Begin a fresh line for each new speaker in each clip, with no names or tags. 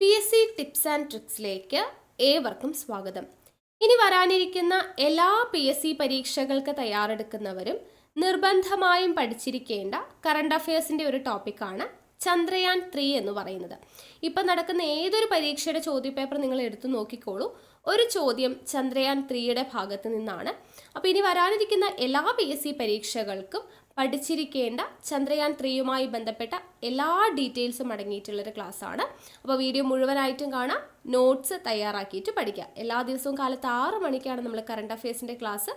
P S C tips and ട്രിക്സിലേക്ക് ഏവർക്കും സ്വാഗതം. ഇനി വരാനിരിക്കുന്ന എല്ലാ പി എസ് സി പരീക്ഷകൾക്ക് തയ്യാറെടുക്കുന്നവരും നിർബന്ധമായും പഠിച്ചിരിക്കേണ്ട കറണ്ട് അഫയേഴ്സിന്റെ ഒരു ടോപ്പിക്കാണ് ചന്ദ്രയാൻ ത്രീ എന്ന് പറയുന്നത്. ഇപ്പം നടക്കുന്ന ഏതൊരു പരീക്ഷയുടെ ചോദ്യപേപ്പർ നിങ്ങൾ എടുത്തു നോക്കിക്കോളൂ. ഒരു ചോദ്യം ചന്ദ്രയാൻ ത്രീയുടെ ഭാഗത്ത് നിന്നാണ്. അപ്പോൾ ഇനി വരാനിരിക്കുന്ന എല്ലാ പി എസ് സി പരീക്ഷകൾക്കും പഠിച്ചിരിക്കേണ്ട ചന്ദ്രയാൻ ത്രീയുമായി ബന്ധപ്പെട്ട എല്ലാ ഡീറ്റെയിൽസും അടങ്ങിയിട്ടുള്ളൊരു ആണ് അപ്പോൾ വീഡിയോ മുഴുവനായിട്ടും കാണാം. നോട്ട്സ് തയ്യാറാക്കിയിട്ട് പഠിക്കുക എല്ലാ ദിവസവും കാലത്ത് ആറ് മണിക്കാണ് നമ്മൾ കറണ്ട് അഫയേഴ്സിന്റെ ക്ലാസ്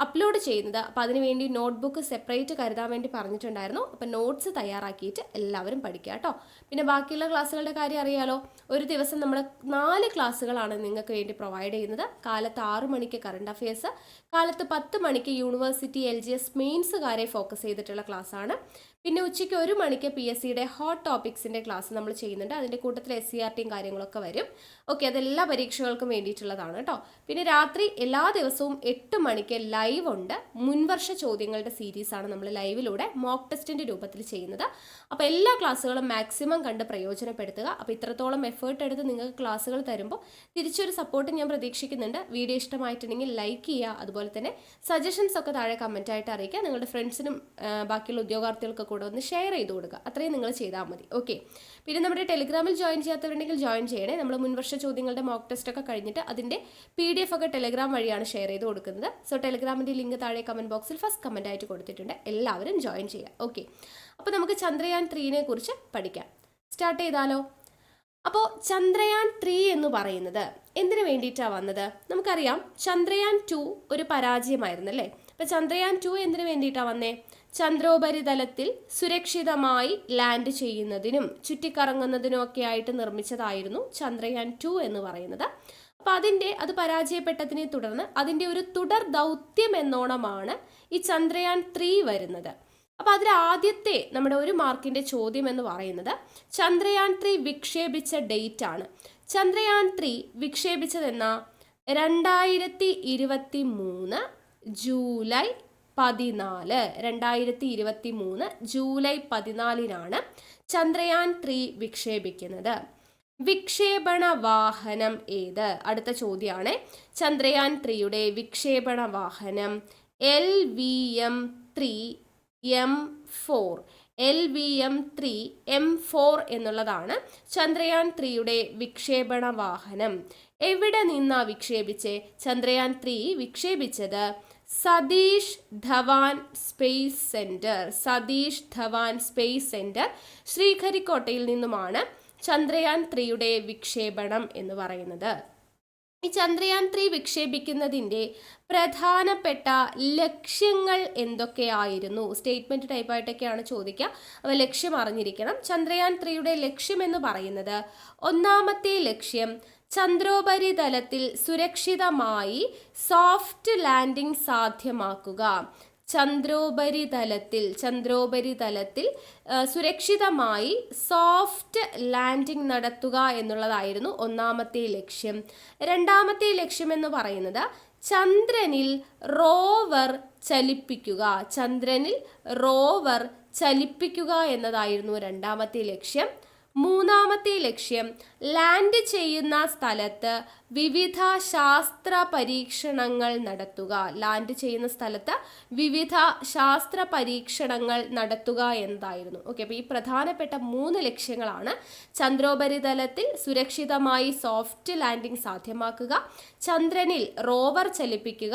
അപ്ലോഡ് ചെയ്യുന്നത്. അപ്പോൾ അതിനുവേണ്ടി നോട്ട്ബുക്ക് സെപ്പറേറ്റ് കരുതാൻ വേണ്ടി പറഞ്ഞിട്ടുണ്ടായിരുന്നു. അപ്പോൾ നോട്ട്സ് തയ്യാറാക്കിയിട്ട് എല്ലാവരും പഠിക്കുക കേട്ടോ. പിന്നെ ബാക്കിയുള്ള ക്ലാസ്സുകളുടെ കാര്യം അറിയാലോ. ഒരു ദിവസം നമ്മൾ നാല് ക്ലാസ്സുകളാണ് നിങ്ങൾക്ക് വേണ്ടി പ്രൊവൈഡ് ചെയ്യുന്നത്. കാലത്ത് ആറ് മണിക്ക് കറണ്ട് അഫയേഴ്സ് കാലത്ത് പത്ത് മണിക്ക് യൂണിവേഴ്സിറ്റി എൽ ജി എസ് മെയിൻസുകാരെ ഫോക്കസ് ചെയ്തിട്ടുള്ള ക്ലാസ്സാണ് പിന്നെ ഉച്ചയ്ക്ക് ഒരു മണിക്ക് പി എസ് സിയുടെ ഹോട്ട് ടോപ്പിക്സിന്റെ ക്ലാസ് നമ്മൾ ചെയ്യുന്നുണ്ട്. അതിന്റെ കൂട്ടത്തിൽ എസ് സി ആർ ടിയും കാര്യങ്ങളൊക്കെ വരും. ഓക്കെ അതെല്ലാ പരീക്ഷകൾക്കും വേണ്ടിയിട്ടുള്ളതാണ് കേട്ടോ പിന്നെ രാത്രി എല്ലാ ദിവസവും എട്ട് മണിക്ക് ലൈവ് ഉണ്ട്. മുൻവർഷ ചോദ്യങ്ങളുടെ സീരീസാണ് നമ്മൾ ലൈവിലൂടെ മോക്ക് ടെസ്റ്റിന്റെ രൂപത്തിൽ ചെയ്യുന്നത്. അപ്പോൾ എല്ലാ ക്ലാസ്സുകളും മാക്സിമം കണ്ട് പ്രയോജനപ്പെടുത്തുക. അപ്പോൾ ഇത്രത്തോളം എഫേർട്ട് എടുത്ത് നിങ്ങൾക്ക് ക്ലാസ്സുകൾ തരുമ്പോൾ തിരിച്ചൊരു സപ്പോർട്ട് ഞാൻ പ്രതീക്ഷിക്കുന്നുണ്ട്. വീഡിയോ ഇഷ്ടമായിട്ടുണ്ടെങ്കിൽ ലൈക്ക് ചെയ്യുക. അതുപോലെ തന്നെ സജഷൻസ് ഒക്കെ താഴെ കമന്റായിട്ട് അറിയിക്കുക. നിങ്ങളുടെ ഫ്രണ്ട്സിനും ബാക്കിയുള്ള ഉദ്യോഗാർത്ഥികൾക്ക് കൂടെ ഒന്ന് ഷെയർ ചെയ്ത് കൊടുക്കുക. അത്രയും നിങ്ങൾ ചെയ്താൽ മതി. ഓക്കെ പിന്നെ നമ്മുടെ ടെലിഗ്രാമിൽ ജോയിൻ ചെയ്യാത്തവരുണ്ടെങ്കിൽ ജോയിൻ ചെയ്യണേ. നമ്മൾ മുൻവർഷ ചോദ്യങ്ങളുടെ മോക്ക് ടെസ്റ്റ് ഒക്കെ കഴിഞ്ഞിട്ട് അതിന്റെ പി ഡി എഫ് ഒക്കെ ടെലിഗ്രാം വഴിയാണ് ഷെയർ ചെയ്ത് കൊടുക്കുന്നത്. സോ ടെലിഗ്രാമിന്റെ ലിങ്ക് താഴെ കമന്റ് ബോക്സിൽ ഫസ്റ്റ് കമന്റ് ആയിട്ട് കൊടുത്തിട്ടുണ്ട്. എല്ലാവരും ജോയിൻ ചെയ്യുക. ഓക്കെ അപ്പോൾ നമുക്ക് ചന്ദ്രയാൻ ത്രീനെ കുറിച്ച് പഠിക്കാം. സ്റ്റാർട്ട് ചെയ്താലോ? അപ്പോൾ ചന്ദ്രയാൻ ത്രീ എന്ന് പറയുന്നത് എന്തിനു വേണ്ടിയിട്ടാണ് വന്നത്? നമുക്കറിയാം ചന്ദ്രയാൻ ടു ഒരു പരാജയമായിരുന്നു അല്ലേ അപ്പോൾ ചന്ദ്രയാൻ ടു എന്തിനു വേണ്ടിയിട്ടാണ് വന്നേ? ചന്ദ്രോപരിതലത്തിൽ സുരക്ഷിതമായി ലാൻഡ് ചെയ്യുന്നതിനും ചുറ്റിക്കറങ്ങുന്നതിനും ഒക്കെ ആയിട്ട് നിർമ്മിച്ചതായിരുന്നു ചന്ദ്രയാൻ ടു എന്ന് പറയുന്നത്. അപ്പോൾ അതിന്റെ അത് പരാജയപ്പെട്ടതിനെ തുടർന്ന് അതിന്റെ ഒരു തുടർ ദൗത്യം എന്നോണമാണ് ഈ ചന്ദ്രയാൻ ത്രീ വരുന്നത്. അപ്പോൾ അതിൽ ആദ്യത്തെ നമ്മുടെ ഒരു മാർക്കിന്റെ ചോദ്യം എന്ന് പറയുന്നത് ചന്ദ്രയാൻ ത്രീ വിക്ഷേപിച്ച ഡേറ്റ് ആണ്. ചന്ദ്രയാൻ ത്രീ വിക്ഷേപിച്ചതെന്ന? രണ്ടായിരത്തി ഇരുപത്തി മൂന്ന് ജൂലൈ പതിനാല് രണ്ടായിരത്തി ഇരുപത്തി മൂന്ന് ജൂലൈ പതിനാലിനാണ് ചന്ദ്രയാൻ ത്രീ വിക്ഷേപിക്കുന്നത്. വിക്ഷേപണ വാഹനം ഏത്? അടുത്ത ചോദ്യമാണ് ചന്ദ്രയാൻ ത്രീയുടെ വിക്ഷേപണ വാഹനം L V M three M four. L V M three M four എന്നുള്ളതാണ് ചന്ദ്രയാൻ ത്രീയുടെ വിക്ഷേപണ വാഹനം. എവിടെ നിന്നാണ് വിക്ഷേപിച്ച്? Chandrayaan three വിക്ഷേപിച്ചത് Satish Dhawan space centre Satish Dhawan space centre ശ്രീഹരിക്കോട്ടയിൽ നിന്നുമാണ് ചന്ദ്രയാൻ ത്രീയുടെ വിക്ഷേപണം എന്ന് പറയുന്നത്. ഈ ചന്ദ്രയാൻ ത്രീ വിക്ഷേപിക്കുന്നതിന്റെ പ്രധാനപ്പെട്ട ലക്ഷ്യങ്ങൾ എന്തൊക്കെയായിരുന്നു? സ്റ്റേറ്റ്മെന്റ് ടൈപ്പായിട്ടൊക്കെയാണ് ചോദിക്കുക. അപ്പോൾ ലക്ഷ്യം അറിഞ്ഞിരിക്കണം. ചന്ദ്രയാൻ ത്രീയുടെ ലക്ഷ്യം എന്ന് പറയുന്നത് ഒന്നാമത്തെ ലക്ഷ്യം ചന്ദ്രോപരിതലത്തിൽ സുരക്ഷിതമായി സോഫ്റ്റ് ലാൻഡിംഗ് സാധ്യമാക്കുക. ചന്ദ്രോപരിതലത്തിൽ ചന്ദ്രോപരിതലത്തിൽ സുരക്ഷിതമായി സോഫ്റ്റ് ലാൻഡിംഗ് നടത്തുക എന്നുള്ളതായിരുന്നു ഒന്നാമത്തെ ലക്ഷ്യം. രണ്ടാമത്തെ ലക്ഷ്യം എന്ന് പറയുന്നത് ചന്ദ്രനിൽ റോവർ ചലിപ്പിക്കുക. ചന്ദ്രനിൽ റോവർ ചലിപ്പിക്കുക എന്നതായിരുന്നു രണ്ടാമത്തെ ലക്ഷ്യം. മൂന്നാമത്തെ ലക്ഷ്യം ലാൻഡ് ചെയ്യുന്ന സ്ഥലത്ത് വിവിധ ശാസ്ത്ര പരീക്ഷണങ്ങൾ നടത്തുക. ലാൻഡ് ചെയ്യുന്ന സ്ഥലത്ത് വിവിധ ശാസ്ത്ര പരീക്ഷണങ്ങൾ നടത്തുക എന്നതായിരുന്നു ഓക്കെ അപ്പോൾ ഈ പ്രധാനപ്പെട്ട മൂന്ന് ലക്ഷ്യങ്ങളാണ്. ചന്ദ്രോപരിതലത്തിൽ സുരക്ഷിതമായി സോഫ്റ്റ് ലാൻഡിംഗ് സാധ്യമാക്കുക. ചന്ദ്രനിൽ റോവർ ചലിപ്പിക്കുക.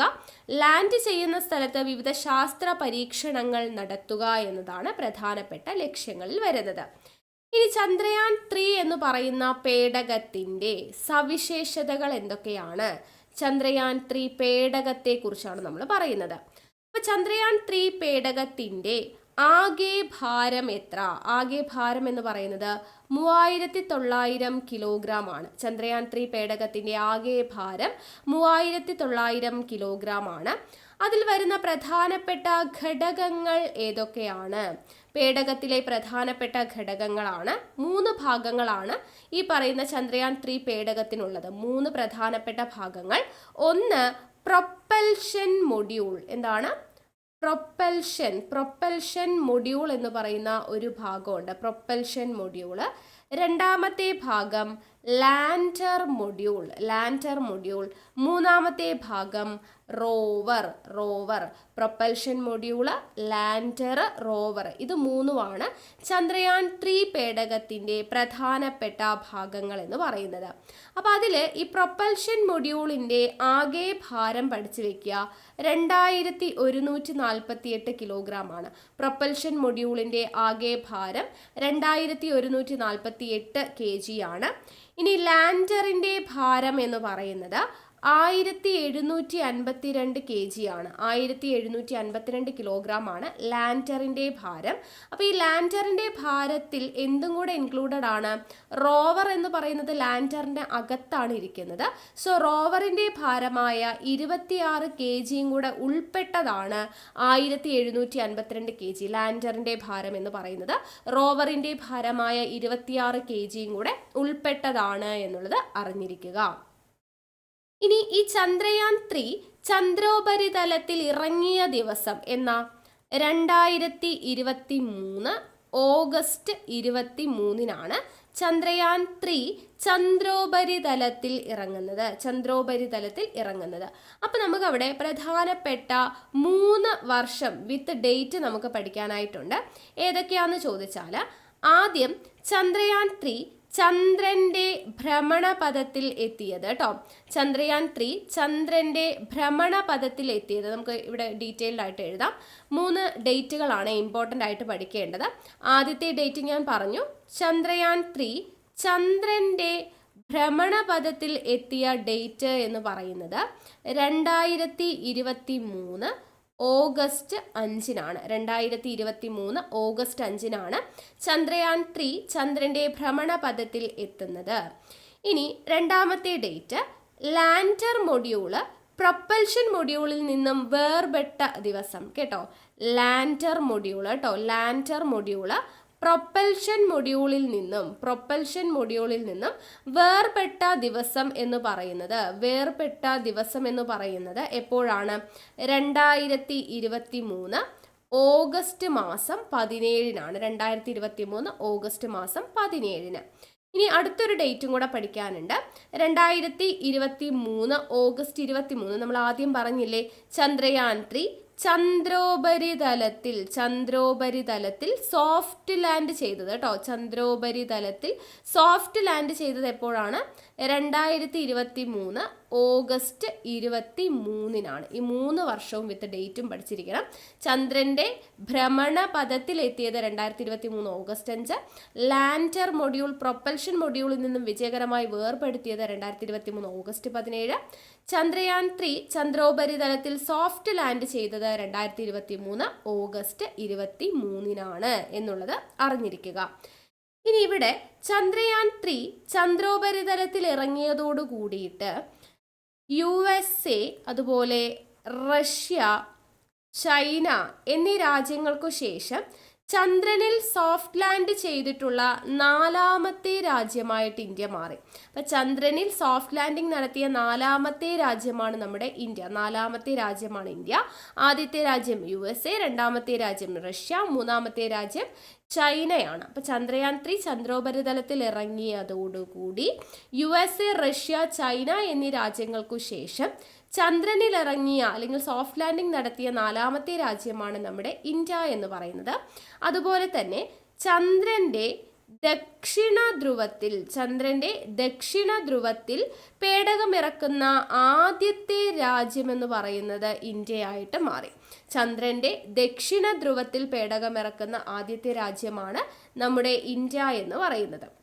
ലാൻഡ് ചെയ്യുന്ന സ്ഥലത്ത് വിവിധ ശാസ്ത്ര പരീക്ഷണങ്ങൾ നടത്തുക എന്നതാണ് പ്രധാനപ്പെട്ട ലക്ഷ്യങ്ങളിൽ വരുന്നത്. ഇനി ചന്ദ്രയാൻ ത്രീ എന്ന് പറയുന്ന പേടകത്തിന്റെ സവിശേഷതകൾ എന്തൊക്കെയാണ്? ചന്ദ്രയാൻ ത്രീ പേടകത്തെ കുറിച്ചാണ് നമ്മൾ പറയുന്നത്. അപ്പൊ ചന്ദ്രയാൻ ത്രീ പേടകത്തിന്റെ ആകെ ഭാരം എത്ര? ആകെ ഭാരം എന്ന് പറയുന്നത് മൂവായിരത്തി തൊള്ളായിരം കിലോഗ്രാം ആണ്. ചന്ദ്രയാൻ ത്രീ പേടകത്തിന്റെ ആകെ ഭാരം മൂവായിരത്തി തൊള്ളായിരം കിലോഗ്രാം ആണ്. അതിൽ വരുന്ന പ്രധാനപ്പെട്ട ഘടകങ്ങൾ ഏതൊക്കെയാണ്? പേടകത്തിലെ പ്രധാനപ്പെട്ട ഘടകങ്ങളാണ്. മൂന്ന് ഭാഗങ്ങളാണ് ഈ പറയുന്ന ചന്ദ്രയാൻ ത്രീ പേടകത്തിനുള്ളത്. മൂന്ന് പ്രധാനപ്പെട്ട ഭാഗങ്ങൾ. ഒന്ന് പ്രൊപ്പൽഷൻ മൊഡ്യൂൾ. എന്താണ്? പ്രൊപ്പൽഷൻ. പ്രൊപ്പൽഷൻ മൊഡ്യൂൾ എന്ന് പറയുന്ന ഒരു ഭാഗമുണ്ട്. Propulsion module. രണ്ടാമത്തെ ഭാഗം ലാൻഡർ മൊഡ്യൂൾ. Lander module. മൂന്നാമത്തെ ഭാഗം rover rover. Propulsion module lander rover. ഇത് മൂന്നുമാണ് ചന്ദ്രയാൻ ത്രീ പേടകത്തിന്റെ പ്രധാനപ്പെട്ട ഭാഗങ്ങൾ എന്ന് പറയുന്നത്. അപ്പോൾ അതിൽ ഈ പ്രൊപ്പൽഷൻ മൊഡ്യൂളിന്റെ ആകെ ഭാരം പഠിച്ചു വെക്കുക. രണ്ടായിരത്തി ഒരുന്നൂറ്റി നാൽപ്പത്തി എട്ട് കിലോഗ്രാം ആണ് പ്രൊപ്പൽഷൻ മൊഡ്യൂളിന്റെ ആകെ ഭാരം. രണ്ടായിരത്തി ഒരുന്നൂറ്റി നാൽപ്പത്തി എട്ട് കെ ജി ആണ്. ഇനി ലാൻഡറിന്റെ ഭാരം എന്ന് പറയുന്നത് ആയിരത്തി എഴുന്നൂറ്റി അൻപത്തിരണ്ട് കെ ജി ആണ്. ആയിരത്തി എഴുന്നൂറ്റി അൻപത്തിരണ്ട് കിലോഗ്രാം ആണ് ലാൻഡറിന്റെ ഭാരം. അപ്പോൾ ഈ ലാൻഡറിന്റെ ഭാരത്തിൽ എന്തും കൂടെ ഇൻക്ലൂഡഡ് ആണ്. റോവർ എന്ന് പറയുന്നത് ലാൻഡറിന്റെ അകത്താണ് ഇരിക്കുന്നത്. സോ റോവറിന്റെ ഭാരമായ ഇരുപത്തിയാറ് കെ ജിയും കൂടെ ഉൾപ്പെട്ടതാണ് ആയിരത്തി എഴുന്നൂറ്റി അൻപത്തിരണ്ട് കെ ജി ലാൻഡറിന്റെ ഭാരം എന്ന് പറയുന്നത്. റോവറിന്റെ ഭാരമായ ഇരുപത്തിയാറ് കെ ജിയും കൂടെ ഉൾപ്പെട്ടതാണ് എന്നുള്ളത് അറിഞ്ഞിരിക്കുക. ഇനി ഈ ചന്ദ്രയാൻ ത്രീ ചന്ദ്രോപരിതലത്തിൽ ഇറങ്ങിയ ദിവസം എന്ന? രണ്ടായിരത്തി ഇരുപത്തി മൂന്ന് ഓഗസ്റ്റ് ഇരുപത്തി മൂന്നിനാണ് ചന്ദ്രയാൻ ത്രീ ചന്ദ്രോപരിതലത്തിൽ ഇറങ്ങുന്നത് ചന്ദ്രോപരിതലത്തിൽ ഇറങ്ങുന്നത്. അപ്പം നമുക്ക് അവിടെ പ്രധാനപ്പെട്ട മൂന്ന് വർഷം വിത്ത് ഡേറ്റ് നമുക്ക് പഠിക്കാനായിട്ടുണ്ട്. ഏതൊക്കെയാണെന്ന് ചോദിച്ചാൽ ആദ്യം ചന്ദ്രയാൻ ത്രീ ചന്ദ്രന്റെ ഭ്രമണപഥത്തിൽ എത്തിയത് കേട്ടോ. ചന്ദ്രയാൻ ത്രീ ചന്ദ്രന്റെ ഭ്രമണപഥത്തിൽ എത്തിയത്. നമുക്ക് ഇവിടെ ഡീറ്റെയിൽഡ് ആയിട്ട് എഴുതാം. മൂന്ന് ഡേറ്റുകളാണ് ഇമ്പോർട്ടന്റ് ആയിട്ട് പഠിക്കേണ്ടത്. ആദ്യത്തെ ഡേറ്റ് ഞാൻ പറഞ്ഞു. ചന്ദ്രയാൻ ത്രീ ചന്ദ്രന്റെ ഭ്രമണപഥത്തിൽ എത്തിയ ഡേറ്റ് എന്ന് പറയുന്നത് രണ്ടായിരത്തി ഇരുപത്തി മൂന്ന് ഓഗസ്റ്റ് അഞ്ചിനാണ്. രണ്ടായിരത്തി ഇരുപത്തി മൂന്ന് ഓഗസ്റ്റ് അഞ്ചിനാണ് ചന്ദ്രയാൻ ത്രീ ചന്ദ്രന്റെ ഭ്രമണപഥത്തിൽ എത്തുന്നത്. ഇനി രണ്ടാമത്തെ ഡേറ്റ് ലാൻഡർ മൊഡ്യൂൾ പ്രൊപ്പൽഷൻ മൊഡ്യൂളിൽ നിന്നും വേർപെട്ട ദിവസം. കേട്ടോ? ലാൻഡർ മൊഡ്യൂൾ കേട്ടോ? ലാൻഡർ മൊഡ്യൂൾ പ്രൊപ്പൽഷൻ മൊഡ്യൂളിൽ നിന്നും പ്രൊപ്പൽഷൻ മൊഡ്യൂളിൽ നിന്നും വേർപെട്ട ദിവസം എന്ന് പറയുന്നത് വേർപെട്ട ദിവസം എന്ന് പറയുന്നത് എപ്പോഴാണ്? രണ്ടായിരത്തി ഇരുപത്തി മൂന്ന് ഓഗസ്റ്റ് മാസം പതിനേഴിനാണ്. രണ്ടായിരത്തി ഇരുപത്തി മൂന്ന് ഓഗസ്റ്റ് മാസം പതിനേഴിന്. ഇനി അടുത്തൊരു ഡേറ്റും കൂടെ പഠിക്കാനുണ്ട്. രണ്ടായിരത്തി ഇരുപത്തി മൂന്ന് ഓഗസ്റ്റ് ഇരുപത്തി മൂന്ന് നമ്മൾ ആദ്യം പറഞ്ഞില്ലേ ചന്ദ്രയാൻ ത്രീ ചന്ദ്രോപരിതലത്തിൽ ചന്ദ്രോപരിതലത്തിൽ സോഫ്റ്റ് ലാൻഡ് ചെയ്തത് കേട്ടോ ചന്ദ്രോപരിതലത്തിൽ സോഫ്റ്റ് ലാൻഡ് ചെയ്തത് എപ്പോഴാണ്? രണ്ടായിരത്തി ഇരുപത്തി മൂന്ന് ഓഗസ്റ്റ് ഇരുപത്തി മൂന്നിനാണ് ഈ മൂന്ന് വർഷവും വിത്ത് ഡേറ്റും പഠിച്ചിരിക്കണം. ചന്ദ്രന്റെ ഭ്രമണ പദത്തിൽ എത്തിയത് രണ്ടായിരത്തി ഇരുപത്തി മൂന്ന് ഓഗസ്റ്റ് അഞ്ച്. ലാൻഡർ മൊഡ്യൂൾ പ്രൊപ്പൽഷൻ മൊഡ്യൂളിൽ നിന്നും വിജയകരമായി വേർപെടുത്തിയത് രണ്ടായിരത്തി ഇരുപത്തി മൂന്ന് ഓഗസ്റ്റ് പതിനേഴ്. ചന്ദ്രയാൻ ത്രീ ചന്ദ്രോപരിതലത്തിൽ സോഫ്റ്റ് ലാൻഡ് ചെയ്തത് രണ്ടായിരത്തി ഇരുപത്തി മൂന്ന് ഓഗസ്റ്റ് ഇരുപത്തി മൂന്നിനാണ് എന്നുള്ളത് അറിഞ്ഞിരിക്കുക. ഇനി ഇവിടെ ചന്ദ്രയാൻ ത്രീ ചന്ദ്രോപരിതലത്തിൽ ഇറങ്ങിയതോടു കൂടിയിട്ട് യു എസ് എ അതുപോലെ റഷ്യ ചൈന എന്നീ രാജ്യങ്ങൾക്കു ശേഷം ചന്ദ്രനിൽ സോഫ്റ്റ് ലാൻഡ് ചെയ്തിട്ടുള്ള നാലാമത്തെ രാജ്യമായിട്ട് ഇന്ത്യ മാറി. അപ്പം ചന്ദ്രനിൽ സോഫ്റ്റ് ലാൻഡിംഗ് നടത്തിയ നാലാമത്തെ രാജ്യമാണ് നമ്മുടെ ഇന്ത്യ. നാലാമത്തെ രാജ്യമാണ് ഇന്ത്യ. ആദ്യത്തെ രാജ്യം യു എസ് എ രണ്ടാമത്തെ രാജ്യം റഷ്യ മൂന്നാമത്തെ രാജ്യം ചൈനയാണ്. അപ്പോൾ ചന്ദ്രയാൻ ത്രീ ചന്ദ്രോപരിതലത്തിൽ ഇറങ്ങിയതോടുകൂടി U S A Russia China എന്നീ രാജ്യങ്ങൾക്കു ശേഷം ചന്ദ്രനിൽ ഇറങ്ങിയ അല്ലെങ്കിൽ സോഫ്റ്റ് ലാൻഡിംഗ് നടത്തിയ നാലാമത്തെ രാജ്യമാണ് നമ്മുടെ ഇന്ത്യ എന്ന് പറയുന്നത്. അതുപോലെ തന്നെ ചന്ദ്രന്റെ ദക്ഷിണ ധ്രുവത്തിൽ ചന്ദ്രന്റെ ദക്ഷിണ ധ്രുവത്തിൽ പേടകമിറക്കുന്ന ആദ്യത്തെ രാജ്യമെന്ന് പറയുന്നത് ഇന്ത്യയായിട്ട് മാറി. ചന്ദ്രന്റെ ദക്ഷിണ ധ്രുവത്തിൽ പേടകമിറക്കുന്ന ആദ്യത്തെ രാജ്യമാണ് നമ്മുടെ ഇന്ത്യ എന്ന് പറയുന്നത്.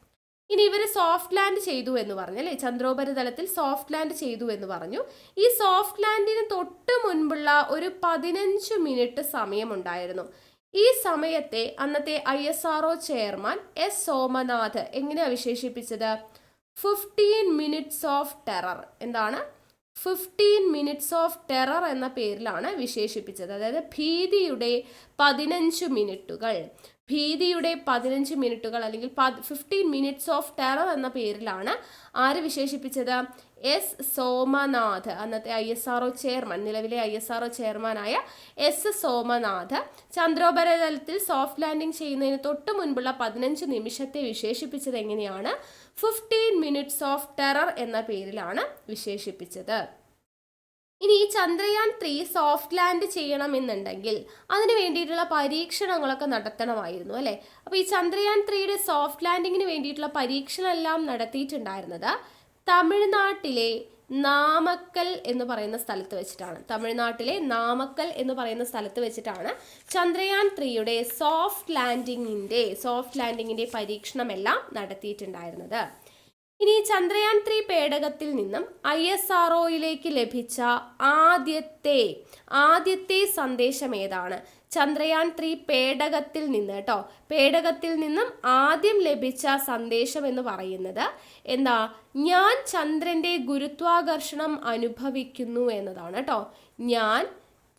ഇനി ഇവർ സോഫ്റ്റ് ലാൻഡ് ചെയ്തു എന്ന് പറഞ്ഞു അല്ലേ? ചന്ദ്രോപരിതലത്തിൽ സോഫ്റ്റ് ലാൻഡ് ചെയ്തു എന്ന് പറഞ്ഞു. ഈ സോഫ്റ്റ് ലാൻഡിന് തൊട്ട് മുൻപുള്ള ഒരു പതിനഞ്ച് മിനിറ്റ് സമയമുണ്ടായിരുന്നു. ഈ സമയത്തെ അന്നത്തെ I S R chairman S Somanath എങ്ങനെയാണ് വിശേഷിപ്പിച്ചത്? ഫിഫ്റ്റീൻ മിനിറ്റ്സ് ഓഫ് ടെറർ എന്താണ്? ഫിഫ്റ്റീൻ മിനിറ്റ്സ് ഓഫ് ടെറർ എന്ന പേരിലാണ് വിശേഷിപ്പിച്ചത്. അതായത് ഭീതിയുടെ പതിനഞ്ച് മിനിറ്റുകൾ. ഭീതിയുടെ പതിനഞ്ച് മിനിറ്റുകൾ അല്ലെങ്കിൽ ഫിഫ്റ്റീൻ മിനിറ്റ്സ് ഓഫ് ടെറർ എന്ന പേരിലാണ് ആര് വിശേഷിപ്പിച്ചത്? എസ് സോമനാഥ് അന്നത്തെ ഐ എസ് ആർ ചെയർമാൻ നിലവിലെ ഐ എസ് ആർ ചെയർമാനായ എസ് സോമനാഥ് ചന്ദ്രോപരിതലത്തിൽ സോഫ്റ്റ് ലാൻഡിംഗ് ചെയ്യുന്നതിന് തൊട്ട് മുൻപുള്ള പതിനഞ്ച് നിമിഷത്തെ വിശേഷിപ്പിച്ചത് എങ്ങനെയാണ്? ഫിഫ്റ്റീൻ മിനിറ്റ്സ് ഓഫ് ടെറർ എന്ന പേരിലാണ് വിശേഷിപ്പിച്ചത്. ഇനി ഈ ചന്ദ്രയാൻ ത്രീ സോഫ്റ്റ് ലാൻഡ് ചെയ്യണമെന്നുണ്ടെങ്കിൽ അതിന് വേണ്ടിയിട്ടുള്ള പരീക്ഷണങ്ങളൊക്കെ നടത്തണമായിരുന്നു അല്ലേ? അപ്പോൾ ഈ ചന്ദ്രയാൻ ത്രീയുടെ സോഫ്റ്റ് ലാൻഡിങ്ങിന് വേണ്ടിയിട്ടുള്ള പരീക്ഷണം എല്ലാം നടത്തിയിട്ടുണ്ടായിരുന്നത് തമിഴ്നാട്ടിലെ നാമക്കൽ എന്ന് പറയുന്ന സ്ഥലത്ത് വെച്ചിട്ടാണ്. തമിഴ്നാട്ടിലെ നാമക്കൽ എന്ന് പറയുന്ന സ്ഥലത്ത് വെച്ചിട്ടാണ് ചന്ദ്രയാൻ ത്രീയുടെ സോഫ്റ്റ് ലാൻഡിങ്ങിന്റെ സോഫ്റ്റ് ലാൻഡിങ്ങിന്റെ പരീക്ഷണമെല്ലാം നടത്തിയിട്ടുണ്ടായിരുന്നത്. ഇനി ചന്ദ്രയാൻ ത്രീ പേടകത്തിൽ നിന്നും ഐ എസ് ആർ ഒയിലേക്ക് ലഭിച്ച ആദ്യത്തെ ആദ്യത്തെ സന്ദേശം ഏതാണ്? ചന്ദ്രയാൻ ത്രീ പേടകത്തിൽ നിന്ന് കേട്ടോ പേടകത്തിൽ നിന്നും ആദ്യം ലഭിച്ച സന്ദേശം എന്ന് പറയുന്നത് എന്താ? ഞാൻ ചന്ദ്രന്റെ ഗുരുത്വാകർഷണം അനുഭവിക്കുന്നു എന്നതാണ് കേട്ടോ ഞാൻ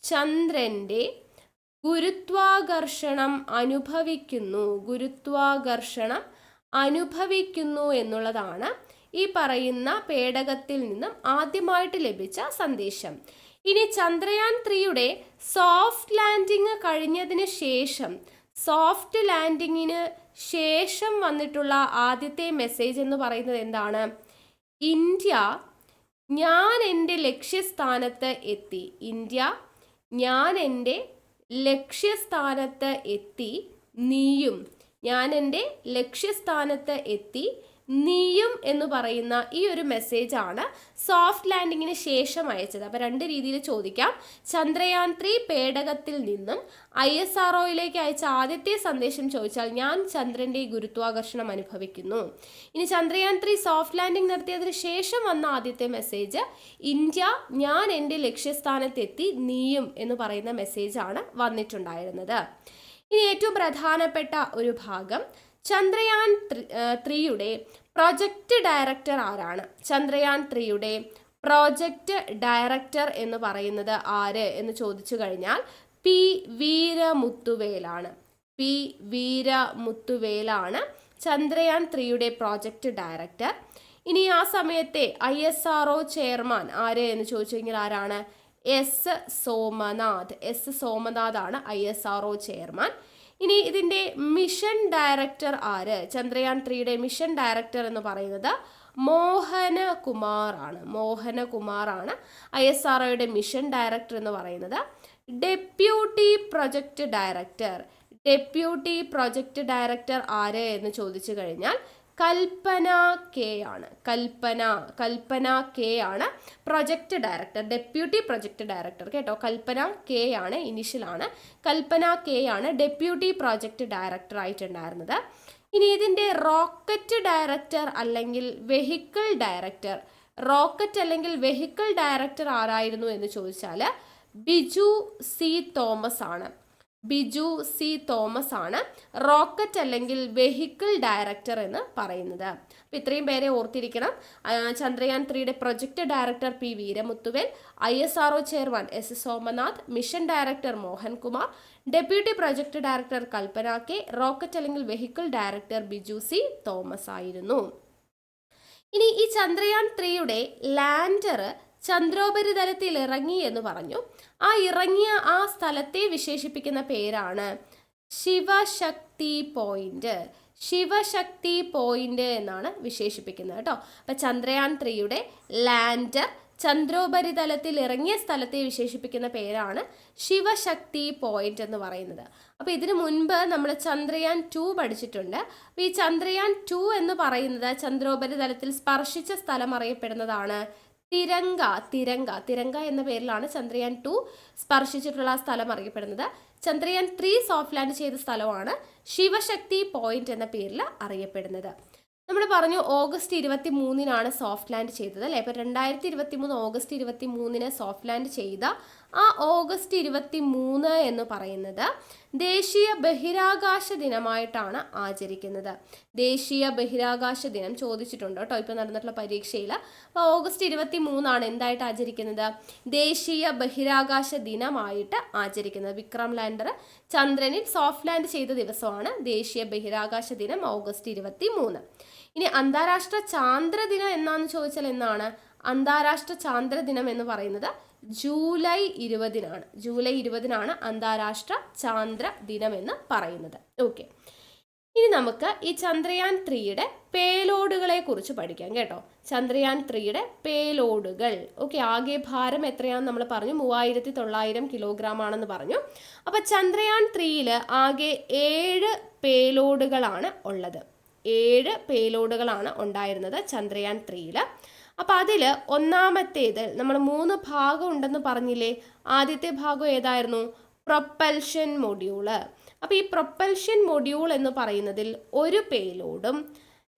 ചന്ദ്രന്റെ ഗുരുത്വാകർഷണം അനുഭവിക്കുന്നു. ഗുരുത്വാകർഷണം അനുഭവിക്കുന്നു എന്നുള്ളതാണ് ഈ പറയുന്ന പേടകത്തിൽ നിന്നും ആദ്യമായിട്ട് ലഭിച്ച സന്ദേശം. ഇനി ചന്ദ്രയാൻ ത്രീയുടെ സോഫ്റ്റ് ലാൻഡിങ് കഴിഞ്ഞതിന് ശേഷം സോഫ്റ്റ് ലാൻഡിങ്ങിന് ശേഷം വന്നിട്ടുള്ള ആദ്യത്തെ മെസ്സേജ് എന്ന് പറയുന്നത് എന്താണ്? ഇന്ത്യ ഞാൻ എന്റെ ലക്ഷ്യസ്ഥാനത്ത് എത്തി. ഇന്ത്യ ഞാൻ എന്റെ ലക്ഷ്യസ്ഥാനത്ത് എത്തി. നീയും ഞാൻ എന്റെ ലക്ഷ്യസ്ഥാനത്ത് എത്തി നീയും എന്ന് പറയുന്ന ഈ ഒരു മെസ്സേജ് ആണ് സോഫ്റ്റ് ലാൻഡിങ്ങിന് ശേഷം അയച്ചത്. അപ്പോൾ രണ്ട് രീതിയിൽ ചോദിക്കാം. ചന്ദ്രയാൻ ത്രീ പേടകത്തിൽ നിന്നും ഐ എസ് ആർ ഒയിലേക്ക് അയച്ച ആദ്യത്തെ സന്ദേശം ചോദിച്ചാൽ ഞാൻ ചന്ദ്രന്റെ ഗുരുത്വാകർഷണം അനുഭവിക്കുന്നു. ഇനി ചന്ദ്രയാൻ ത്രീ സോഫ്റ്റ് ലാൻഡിംഗ് നടത്തിയതിന് ശേഷം വന്ന ആദ്യത്തെ മെസ്സേജ് ഇന്ത്യ ഞാൻ എന്റെ ലക്ഷ്യസ്ഥാനത്തെത്തി നീയും എന്ന് പറയുന്ന മെസ്സേജാണ് വന്നിട്ടുണ്ടായിരുന്നത്. ഇനി ഏറ്റവും പ്രധാനപ്പെട്ട ഒരു ഭാഗം ചന്ദ്രയാൻ ത്രീയുടെ പ്രൊജക്റ്റ് ഡയറക്ടർ ആരാണ്? ചന്ദ്രയാൻ ത്രീയുടെ പ്രോജക്റ്റ് ഡയറക്ടർ എന്ന് പറയുന്നത് ആര് എന്ന് ചോദിച്ചു കഴിഞ്ഞാൽ പി വീരമുത്തുവേലാണ്. പി വീരമുത്തുവേലാണ് ചന്ദ്രയാൻ ത്രീയുടെ പ്രോജക്റ്റ് ഡയറക്ടർ. ഇനി ആ സമയത്തെ ഐ എസ് ആർ ചെയർമാൻ ആര് എന്ന് ചോദിച്ചു കഴിഞ്ഞാൽ ആരാണ്? എസ് സോമനാഥ്. എസ് സോമനാഥ് ആണ് I S R O chairman. ഇനി ഇതിന്റെ മിഷൻ ഡയറക്ടർ ആര്? ചന്ദ്രയാൻ ത്രീയുടെ മിഷൻ ഡയറക്ടർ എന്ന് പറയുന്നത് മോഹന കുമാറാണ് മോഹന കുമാറാണ് ഐ എസ് ആർ ഒയുടെ മിഷൻ ഡയറക്ടർ എന്ന് പറയുന്നത്. Deputy project director. Deputy project director ആര് എന്ന് ചോദിച്ചു കഴിഞ്ഞാൽ കൽപ്പന കെ ആണ്. കൽപ്പന കൽപ്പന കെ ആണ് project director deputy project director കേട്ടോ. കൽപ്പന കെ ആണ് ഇനിഷ്യലാണ് കൽപ്പന കെ ആണ് ഡെപ്യൂട്ടി പ്രൊജക്ട് ഡയറക്ടർ ആയിട്ടുണ്ടായിരുന്നത്. ഇനി ഇതിന്റെ റോക്കറ്റ് ഡയറക്ടർ അല്ലെങ്കിൽ വെഹിക്കിൾ ഡയറക്ടർ റോക്കറ്റ് അല്ലെങ്കിൽ വെഹിക്കിൾ ഡയറക്ടർ ആരായിരുന്നു എന്ന് ചോദിച്ചാൽ ബിജു സി തോമസ് ആണ്. ബിജു സി തോമസ് ആണ് റോക്കറ്റ് അല്ലെങ്കിൽ വെഹിക്കിൾ ഡയറക്ടർ എന്ന് പറയുന്നത്. അപ്പം ഇത്രയും പേരെ ഓർത്തിരിക്കണം. ചന്ദ്രയാൻ ത്രീയുടെ project director P Veeramuthuvel I S R chairman S Somanath mission director Mohankumar deputy project director Kalpana K rocket അല്ലെങ്കിൽ vehicle director Biju C Thomas ആയിരുന്നു. ഇനി ഈ ചന്ദ്രയാൻ ത്രീയുടെ ലാൻഡർ ചന്ദ്രോപരിതലത്തിൽ ഇറങ്ങി എന്ന് പറഞ്ഞു. ആ ഇറങ്ങിയ ആ സ്ഥലത്തെ വിശേഷിപ്പിക്കുന്ന പേരാണ് ശിവശക്തി പോയിന്റ്. ശിവശക്തി പോയിന്റ് എന്നാണ് വിശേഷിപ്പിക്കുന്നത് കേട്ടോ. അപ്പൊ ചന്ദ്രയാൻ ത്രീയുടെ ലാൻഡർ ചന്ദ്രോപരിതലത്തിൽ ഇറങ്ങിയ സ്ഥലത്തെ വിശേഷിപ്പിക്കുന്ന പേരാണ് ശിവശക്തി പോയിന്റ് എന്ന് പറയുന്നത്. അപ്പോൾ ഇതിനു മുൻപ് നമ്മൾ ചന്ദ്രയാൻ ടു പഠിച്ചിട്ടുണ്ട്. അപ്പോൾ ഈ ചന്ദ്രയാൻ ടു എന്ന് പറയുന്നത് ചന്ദ്രോപരിതലത്തിൽ സ്പർശിച്ച സ്ഥലം അറിയപ്പെടുന്നതാണ് തിരങ്ക തിരങ്ക തിരങ്ക എന്ന പേരിലാണ് ചന്ദ്രയാൻ ടു സ്പർശിച്ചിട്ടുള്ള സ്ഥലം അറിയപ്പെടുന്നത്. ചന്ദ്രയാൻ ത്രീ സോഫ്റ്റ് ലാൻഡ് ചെയ്ത സ്ഥലമാണ് ശിവശക്തി പോയിന്റ് എന്ന പേരിൽ അറിയപ്പെടുന്നത്. നമ്മൾ പറഞ്ഞു ഓഗസ്റ്റ് ഇരുപത്തി മൂന്നിനാണ് സോഫ്റ്റ് ലാൻഡ് ചെയ്തത് അല്ലേ? ഇപ്പോൾ രണ്ടായിരത്തി ഇരുപത്തി മൂന്ന് ഓഗസ്റ്റ് ഇരുപത്തി മൂന്നിന് സോഫ്റ്റ് ലാൻഡ് ചെയ്ത ആ ഓഗസ്റ്റ് ഇരുപത്തി മൂന്ന് എന്ന് പറയുന്നത് ദേശീയ ബഹിരാകാശ ദിനമായിട്ടാണ് ആചരിക്കുന്നത്. ദേശീയ ബഹിരാകാശ ദിനം ചോദിച്ചിട്ടുണ്ട് കേട്ടോ. ഇപ്പോൾ നടന്നിട്ടുള്ള പരീക്ഷയിൽ. അപ്പോൾ ഓഗസ്റ്റ് ഇരുപത്തി മൂന്നാണ് എന്തായിട്ട് ആചരിക്കുന്നത്? ദേശീയ ബഹിരാകാശ ദിനമായിട്ട് ആചരിക്കുന്നത്. വിക്രം ലാൻഡർ ചന്ദ്രനിൽ സോഫ്റ്റ് ലാൻഡ് ചെയ്ത ദിവസമാണ് ദേശീയ ബഹിരാകാശ ദിനം ഓഗസ്റ്റ് ഇരുപത്തി മൂന്ന് ഇനി അന്താരാഷ്ട്ര ചാന്ദ്ര ദിനം എന്നാന്ന് ചോദിച്ചാൽ എന്നാണ് അന്താരാഷ്ട്ര ചാന്ദ്ര ദിനം എന്ന് പറയുന്നത് ജൂലൈ ഇരുപതിനാണ്. ജൂലൈ ഇരുപതിനാണ് അന്താരാഷ്ട്ര ചാന്ദ്ര ദിനം എന്ന് പറയുന്നത്. ഓക്കെ ഇനി നമുക്ക് ഈ ചന്ദ്രയാൻ ത്രീയുടെ പേലോഡുകളെ കുറിച്ച് പഠിക്കാം കേട്ടോ. ചന്ദ്രയാൻ ത്രീയുടെ പേലോഡുകൾ. ഓക്കെ ആകെ ഭാരം എത്രയാണെന്ന് നമ്മൾ പറഞ്ഞു. മൂവായിരത്തി തൊള്ളായിരം കിലോഗ്രാം ആണെന്ന് പറഞ്ഞു. അപ്പോൾ ചന്ദ്രയാൻ ത്രീയിൽ ആകെ ഏഴ് പേലോഡുകളാണ് ഉള്ളത്. ഏഴ് പേലോഡുകളാണ് ഉണ്ടായിരുന്നത് ചന്ദ്രയാൻ ത്രീയിൽ അപ്പോൾ അതിൽ ഒന്നാമത്തേത് നമ്മൾ മൂന്ന് ഭാഗം ഉണ്ടെന്ന് പറഞ്ഞില്ലേ? ആദ്യത്തെ ഭാഗം ഏതായിരുന്നു? Propulsion module. അപ്പോൾ ഈ പ്രൊപ്പൽഷൻ മൊഡ്യൂൾ എന്ന് പറയുന്നതിൽ ഒരു പേലോഡും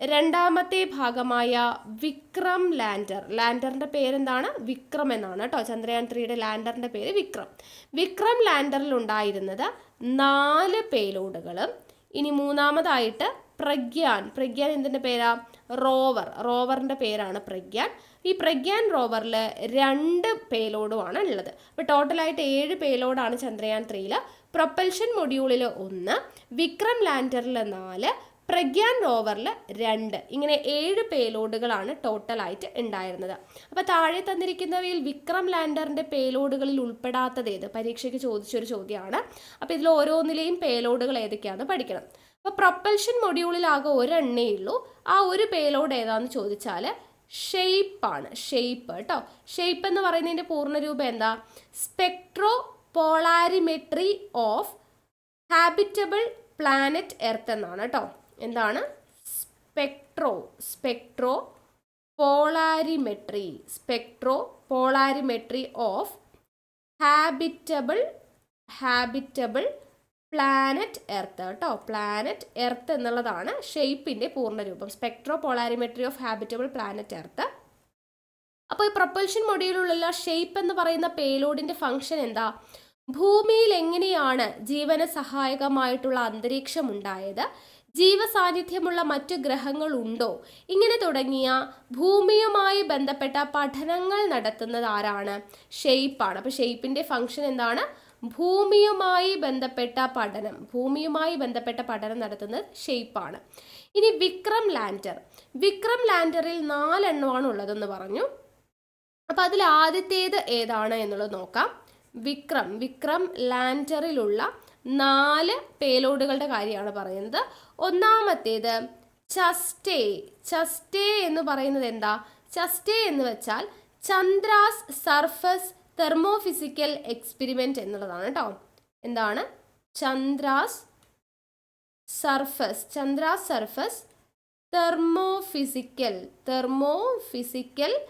രണ്ടാമത്തെ ഭാഗമായ വിക്രം ലാൻഡർ. ലാൻഡറിന്റെ പേരെന്താണ്? വിക്രം എന്നാണ് കേട്ടോ ചന്ദ്രയാൻ ത്രീയുടെ ലാൻഡറിന്റെ പേര് വിക്രം. വിക്രം ലാൻഡറിൽ ഉണ്ടായിരുന്നത് നാല് പേലോഡുകളും ഇനി മൂന്നാമതായിട്ട് പ്രഗ്യാൻ. പ്രഗ്യാൻ എന്തിന്റെ പേരാ? റോവർ. റോവറിന്റെ പേരാണ് പ്രഗ്യാൻ. ഈ പ്രഗ്യാൻ റോവറിൽ രണ്ട് പേലോഡുമാണ് ഉള്ളത്. അപ്പോൾ ടോട്ടലായിട്ട് ഏഴ് പേലോഡാണ് ചന്ദ്രയാൻ ത്രീയിൽ പ്രൊപ്പൽഷൻ മൊഡ്യൂളിൽ ഒന്ന് വിക്രം ലാൻഡറിൽ നാല് പ്രഗ്യാൻ റോവറിൽ രണ്ട്. ഇങ്ങനെ ഏഴ് പേലോഡുകളാണ് ടോട്ടലായിട്ട് ഉണ്ടായിരുന്നത്. അപ്പോൾ താഴെ തന്നിരിക്കുന്നവയിൽ വിക്രം ലാൻഡറിന്റെ പേലോഡുകളിൽ ഉൾപ്പെടാത്തത് ഏത്? പരീക്ഷയ്ക്ക് ചോദിച്ചൊരു ചോദ്യമാണ്. അപ്പോൾ ഇതിൽ ഓരോന്നിലെയും പേലോഡുകൾ ഏതൊക്കെയാണെന്ന് പഠിക്കണം. അപ്പോൾ പ്രൊപ്പൽഷൻ മൊഡ്യൂളിലാകെ ഒരെണ്ണേ ഉള്ളൂ. ആ ഒരു പേലോഡ് ഏതാന്ന് ചോദിച്ചാൽ ഷെയ്പ്പാണ് ഷെയ്പ്പ് കേട്ടോ ഷെയ്പ്പ് എന്ന് പറയുന്നതിന്റെ പൂർണരൂപം എന്താ? Spectro polarimetry of habitable planet Earth എന്നാണ് കേട്ടോ എന്താണ്? Spectro spectro polarimetry spectro polarimetry of habitable habitable planet Earth കേട്ടോ. പ്ലാനറ്റ് എർത്ത് എന്നുള്ളതാണ് ഷെയ്പ്പിന്റെ പൂർണരൂപം. Spectro polarimetry of habitable planet Earth അപ്പോൾ ഈ പ്രൊപ്പൽഷൻ മൊഡ്യൂളിലുള്ള ഷെയ്പ്പ് എന്ന് പറയുന്ന പേലോഡിന്റെ ഫംഗ്ഷൻ എന്താ? ഭൂമിയിൽ എങ്ങനെയാണ് ജീവന സഹായകമായിട്ടുള്ള അന്തരീക്ഷം ഉണ്ടായത്? ജീവസാന്നിധ്യമുള്ള മറ്റു ഗ്രഹങ്ങൾ ഉണ്ടോ? ഇങ്ങനെ തുടങ്ങിയ ഭൂമിയുമായി ബന്ധപ്പെട്ട പഠനങ്ങൾ നടത്തുന്നത് ആരാണ്? ഷെയ്പ്പാണ് അപ്പോൾ ഷെയ്പ്പിന്റെ ഫംഗ്ഷൻ എന്താണ്? ഭൂമിയുമായി ബന്ധപ്പെട്ട പഠനം ഭൂമിയുമായി ബന്ധപ്പെട്ട പഠനം നടത്തുന്നത് ഷെയ്പ്പാണ്. ഇനി വിക്രം ലാൻഡർ. വിക്രം ലാൻഡറിൽ നാലെണ്ണമാണ് ഉള്ളതെന്ന് പറഞ്ഞു. അപ്പോൾ അതിൽ ആദ്യത്തേത് ഏതാണ് എന്നുള്ളത് നോക്കാം. വിക്രം. വിക്രം ലാൻഡറിലുള്ള നാല് പേലോഡുകളുടെ കാര്യമാണ് പറയുന്നത്. ഒന്നാമത്തേത് ചസ്റ്റേ. ചസ്റ്റേ എന്ന് പറയുന്നത് എന്താ? ചസ്റ്റേ എന്ന് വെച്ചാൽ ചന്ദ്രാസ് സർഫസ് തെർമോഫിസിക്കൽ എക്സ്പെരിമെന്റ് എന്നുള്ളതാണ് കേട്ടോ എന്താണ്? Chandra's surface. Chandra's surface thermophysical thermophysical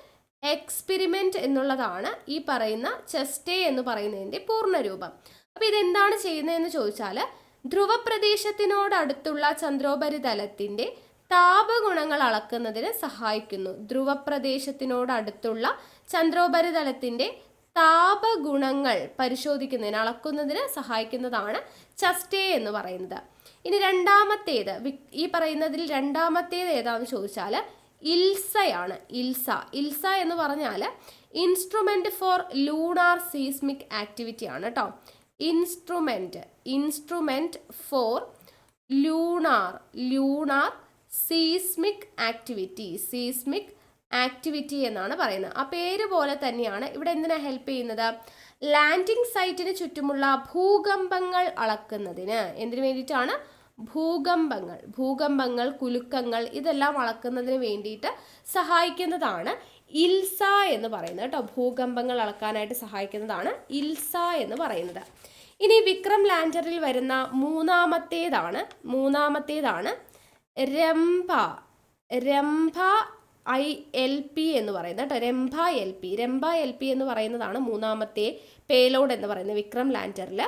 experiment എന്നുള്ളതാണ് ഈ പറയുന്ന ചെസ്റ്റേ എന്ന് പറയുന്നതിന്റെ പൂർണരൂപം. അപ്പോൾ ഇതെന്താണ് ചെയ്യുന്നതെന്ന് ചോദിച്ചാൽ ധ്രുവപ്രദേശത്തിനോടടുത്തുള്ള ചന്ദ്രോപരിതലത്തിന്റെ താപഗുണങ്ങൾ അളക്കുന്നതിന് സഹായിക്കുന്നു. ധ്രുവപ്രദേശത്തിനോടടുത്തുള്ള ചന്ദ്രോപരിതലത്തിന്റെ താപഗുണങ്ങൾ പരിശോധിക്കുന്നതിന് അളക്കുന്നതിന് സഹായിക്കുന്നതാണ് ചസ്റ്റേ എന്ന് പറയുന്നത്. ഇനി രണ്ടാമത്തേത് ഈ പറയുന്നതിൽ രണ്ടാമത്തേത് ഏതാന്ന് ചോദിച്ചാൽ ഇൽസയാണ് ഇൽസ. ഇൽസ എന്ന് പറഞ്ഞാൽ instrument for lunar seismic activity ആണ് കേട്ടോ instrument instrument for lunar lunar seismic activity seismic activity എന്നാണ് പറയുന്നത്. ആ പേര് പോലെ തന്നെയാണ് ഇവിടെ എന്തിനാണ് ഹെൽപ്പ് ചെയ്യുന്നത്? ലാൻഡിംഗ് സൈറ്റിന് ചുറ്റുമുള്ള ഭൂകമ്പങ്ങൾ അളക്കുന്നതിന്. എന്തിനു വേണ്ടിയിട്ടാണ്? ഭൂകമ്പങ്ങൾ ഭൂകമ്പങ്ങൾ കുലുക്കങ്ങൾ ഇതെല്ലാം അളക്കുന്നതിന് വേണ്ടിയിട്ട് സഹായിക്കുന്നതാണ് ഇൽസ എന്ന് പറയുന്നത് കേട്ടോ. ഭൂകമ്പങ്ങൾ അളക്കാനായിട്ട് സഹായിക്കുന്നതാണ് ഇൽസ എന്ന് പറയുന്നത്. ഇനി വിക്രം ലാൻഡറിൽ വരുന്ന മൂന്നാമത്തേതാണ് മൂന്നാമത്തേതാണ് Rambha. Rambha I L P എന്ന് പറയുന്നത് കേട്ടോ Rambha L P. Rambha L P എന്ന് പറയുന്നതാണ് മൂന്നാമത്തെ പേലോഡ് എന്ന് പറയുന്നത് വിക്രം ലാൻഡറിൽ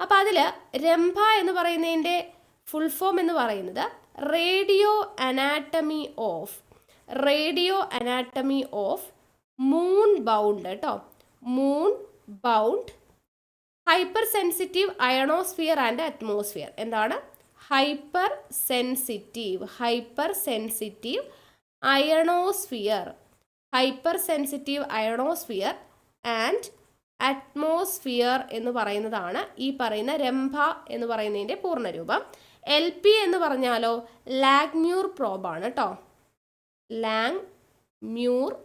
അപ്പോൾ അതിൽ രംഭ എന്ന് പറയുന്നതിന്റെ ഫുൾ ഫോം എന്ന് പറയുന്നത് radio anatomy of radio anatomy of moon bound കേട്ടോ. Moon bound hyper sensitive ionosphere and atmosphere. എന്താണ്? Hyper sensitive hyper sensitive ionosphere hyper sensitive ionosphere and atmosphere എന്ന് പറയുന്നതാണ് ഈ പറയുന്ന രംഭ എന്ന് പറയുന്നതിന്റെ പൂർണരൂപം. എൽ പി എന്ന് പറഞ്ഞാലോ ലാഗ്മ്യൂർ പ്രോബാണ് കേട്ടോ. Langmuir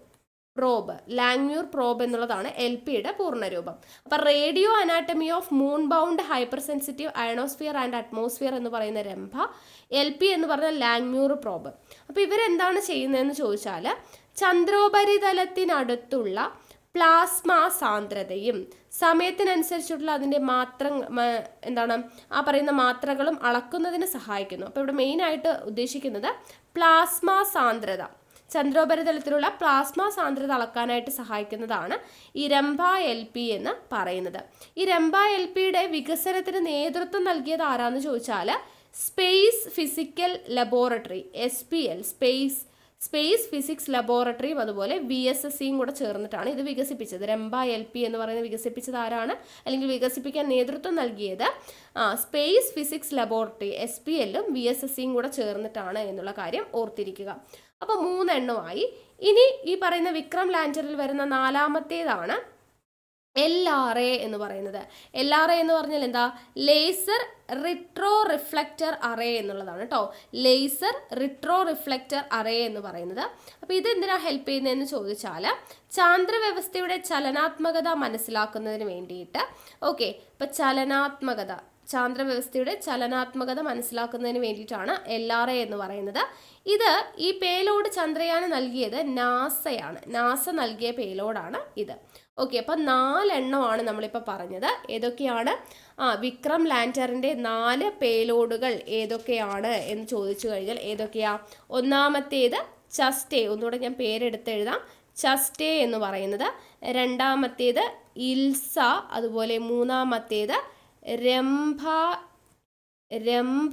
probe Langmuir probe എന്നുള്ളതാണ് എൽ പിയുടെ പൂർണരൂപം. അപ്പം radio anatomy of moon bound hyper sensitive ionosphere and atmosphere എന്ന് പറയുന്ന രംഭ എൽ പി എന്ന് പറഞ്ഞ ലാംഗ്യൂർ പ്രോബ്. അപ്പോൾ ഇവരെന്താണ് ചെയ്യുന്നതെന്ന് ചോദിച്ചാൽ ചന്ദ്രോപരിതലത്തിനടുത്തുള്ള പ്ലാസ്മ സാന്ദ്രതയും സമയത്തിനനുസരിച്ചുള്ള അതിന്റെ മാത്ര എന്താണ് ആ പറയുന്ന മാത്രകളും അളക്കുന്നതിന് സഹായിക്കുന്നു. അപ്പോൾ ഇവിടെ മെയിനായിട്ട് ഉദ്ദേശിക്കുന്നത് പ്ലാസ്മ സാന്ദ്രത. ചന്ദ്രോപരിതലത്തിലുള്ള പ്ലാസ്മ സാന്ദ്രത അളക്കാനായിട്ട് സഹായിക്കുന്നതാണ് ഈ രംഭ എൽ പി എന്ന് പറയുന്നത്. ഈ രംഭ എൽ പിയുടെ വികസനത്തിന് നേതൃത്വം നൽകിയത് ആരാന്ന് ചോദിച്ചാൽ space physical laboratory S P L space space physics ലബോറട്ടറിയും അതുപോലെ ബി എസ് എസ് സിയും കൂടെ ചേർന്നിട്ടാണ് ഇത് വികസിപ്പിച്ചത്. രംഭ എൽ പി എന്ന് പറയുന്നത് വികസിപ്പിച്ചത് ആരാണ്? അല്ലെങ്കിൽ വികസിപ്പിക്കാൻ നേതൃത്വം നൽകിയത് space physics laboratory S P എല്ലും ബി എസ് എസ് സിയും കൂടെ ചേർന്നിട്ടാണ് എന്നുള്ള കാര്യം ഓർത്തിരിക്കുക. അപ്പോൾ മൂന്നെണ്ണമായി. ഇനി ഈ പറയുന്ന വിക്രം ലാൻഡറിൽ വരുന്ന നാലാമത്തേതാണ് എൽ ആർ എ എന്ന് പറയുന്നത്. എൽ ആർ എ എന്ന് പറഞ്ഞാൽ എന്താ? ലേസർ റിട്രോ റിഫ്ലക്റ്റർ അറേ എന്നുള്ളതാണ് കേട്ടോ ലേസർ റിട്രോ റിഫ്ലക്റ്റർ അറേ എന്ന് പറയുന്നത്. അപ്പോൾ ഇത് എന്തിനാ ഹെൽപ്പ് ചെയ്യുന്നതെന്ന് ചോദിച്ചാൽ ചാന്ദ്രവ്യവസ്ഥയുടെ ചലനാത്മകത മനസ്സിലാക്കുന്നതിന് വേണ്ടിയിട്ട്. ഓക്കെ ഇപ്പം ചലനാത്മകത. ചാന്ദ്രവ്യവസ്ഥയുടെ ചലനാത്മകത മനസ്സിലാക്കുന്നതിന് വേണ്ടിയിട്ടാണ് എൽ ആർ എ എന്ന് പറയുന്നത്. ഇത് ഈ പേലോഡ് ചന്ദ്രയാന് നൽകിയത് നാസയാണ്. നാസ നൽകിയ പേലോഡാണ് ഇത്. ഓക്കെ അപ്പം നാലെണ്ണമാണ് നമ്മളിപ്പോൾ പറഞ്ഞത്. ഏതൊക്കെയാണ്? ആ വിക്രം ലാൻഡറിന്റെ നാല് പേലോഡുകൾ ഏതൊക്കെയാണ് എന്ന് ചോദിച്ചു കഴിഞ്ഞാൽ ഏതൊക്കെയാ? ഒന്നാമത്തേത് ചസ്റ്റേ. ഒന്നുകൂടെ ഞാൻ പേരെടുത്ത് എഴുതാം ചസ്റ്റേ എന്ന് പറയുന്നത്. രണ്ടാമത്തേത് ഇൽസ. അതുപോലെ മൂന്നാമത്തേത് Rambha Rambha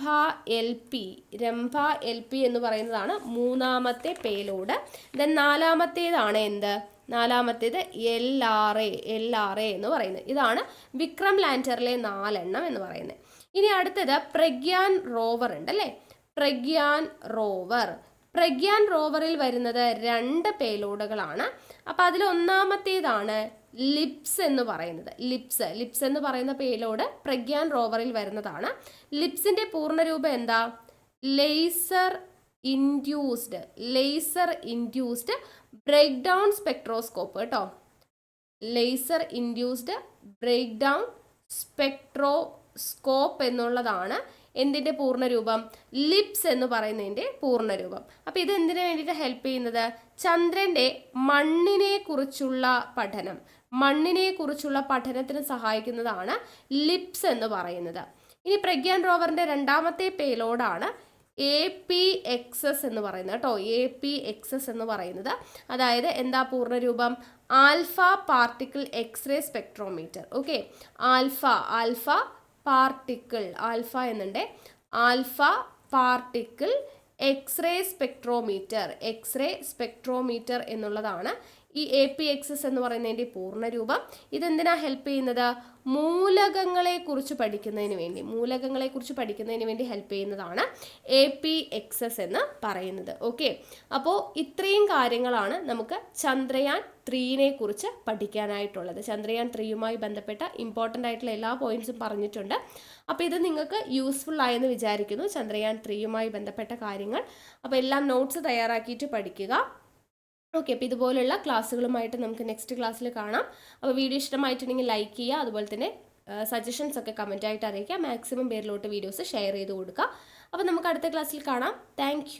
L P. Rambha L P എന്ന് പറയുന്നതാണ് മൂന്നാമത്തെ പേലോഡ് ദെൻ നാലാമത്തേതാണ് എന്ത്? നാലാമത്തേത് L R A L R A എന്ന് പറയുന്നത്. ഇതാണ് വിക്രം ലാൻഡറിലെ നാലെണ്ണം എന്ന് പറയുന്നത്. ഇനി അടുത്തത് പ്രഗ്യാൻ റോവർ ഉണ്ട് അല്ലേ? പ്രഗ്യാൻ റോവർ. പ്രഗ്യാൻ റോവറിൽ വരുന്നത് രണ്ട് പേലോഡുകളാണ് അപ്പോൾ അതിൽ ഒന്നാമത്തേതാണ് ലിപ്സ് എന്ന് പറയുന്നത്. ലിപ്സ്. ലിപ്സ് എന്ന് പറയുന്ന പേലോഡ് പ്രഗ്യാൻ റോവറിൽ വരുന്നതാണ്. ലിപ്സിന്റെ പൂർണരൂപം എന്താ? Laser induced. Laser induced breakdown spectroscope കേട്ടോ. Laser induced break down spectroscope എന്നുള്ളതാണ് എന്തിന്റെ പൂർണരൂപം? ലിപ്സ് എന്ന് പറയുന്നതിന്റെ പൂർണരൂപം. അപ്പോൾ ഇത് എന്തിനു വേണ്ടിയിട്ട് ഹെൽപ്പ് ചെയ്യുന്നത്? ചന്ദ്രന്റെ മണ്ണിനെ കുറിച്ചുള്ള പഠനം. മണ്ണിനെ കുറിച്ചുള്ള പഠനത്തിന് സഹായിക്കുന്നതാണ് ലിപ്സ് എന്ന് പറയുന്നത്. ഇനി പ്രഗ്യാൻ റോവറിന്റെ രണ്ടാമത്തെ പേലോഡാണ് എ പി എക്സ് എസ് എന്ന് പറയുന്നത് കേട്ടോ. എ പി എക്സ് എസ് എന്ന് പറയുന്നത്. അതായത് എന്താ പൂർണരൂപം? Alpha particle X-ray spectrometer okay alpha alpha particle alpha എന്നുണ്ട്. Alpha particle X-ray spectrometer X-ray spectrometer എന്നുള്ളതാണ് ഈ എ പി എക്സസ് എന്ന് പറയുന്നതിന്റെ പൂർണരൂപം. ഇതെന്തിനാ ഹെൽപ്പ് ചെയ്യുന്നത്? മൂലകങ്ങളെ കുറിച്ച് പഠിക്കുന്നതിന് വേണ്ടി. മൂലകങ്ങളെ കുറിച്ച് പഠിക്കുന്നതിന് വേണ്ടി ഹെൽപ്പ് ചെയ്യുന്നതാണ് എ പി എക്സസ് എന്ന് പറയുന്നത്. ഓക്കെ അപ്പോൾ ഇത്രയും കാര്യങ്ങളാണ് നമുക്ക് ചന്ദ്രയാൻ ത്രീനെ കുറിച്ച് പഠിക്കാനായിട്ടുള്ളത്. ചന്ദ്രയാൻ ത്രീയുമായി ബന്ധപ്പെട്ട ഇമ്പോർട്ടന്റ് ആയിട്ടുള്ള എല്ലാ പോയിന്റ്സും പറഞ്ഞിട്ടുണ്ട്. അപ്പോൾ ഇത് നിങ്ങൾക്ക് യൂസ്ഫുൾ ആയെന്ന് വിചാരിക്കുന്നു. ചന്ദ്രയാൻ ത്രീയുമായി ബന്ധപ്പെട്ട കാര്യങ്ങൾ. അപ്പോൾ എല്ലാം നോട്ട്സ് തയ്യാറാക്കിയിട്ട് പഠിക്കുക. ഓക്കെ അപ്പോൾ ഇതുപോലുള്ള ക്ലാസ്സുകളുമായിട്ട് നമുക്ക് നെക്സ്റ്റ് ക്ലാസ്സിൽ കാണാം. അപ്പോൾ വീഡിയോ ഇഷ്ടമായിട്ടുണ്ടെങ്കിൽ ലൈക്ക് ചെയ്യുക അതുപോലെ തന്നെ സജഷൻസ് ഒക്കെ കമന്റ് ആയിട്ട് അറിയിക്കുക. മാക്സിമം പേരിലോട്ട് വീഡിയോസ് ഷെയർ ചെയ്ത് കൊടുക്കുക. അപ്പോൾ നമുക്ക് അടുത്ത ക്ലാസ്സിൽ കാണാം. താങ്ക്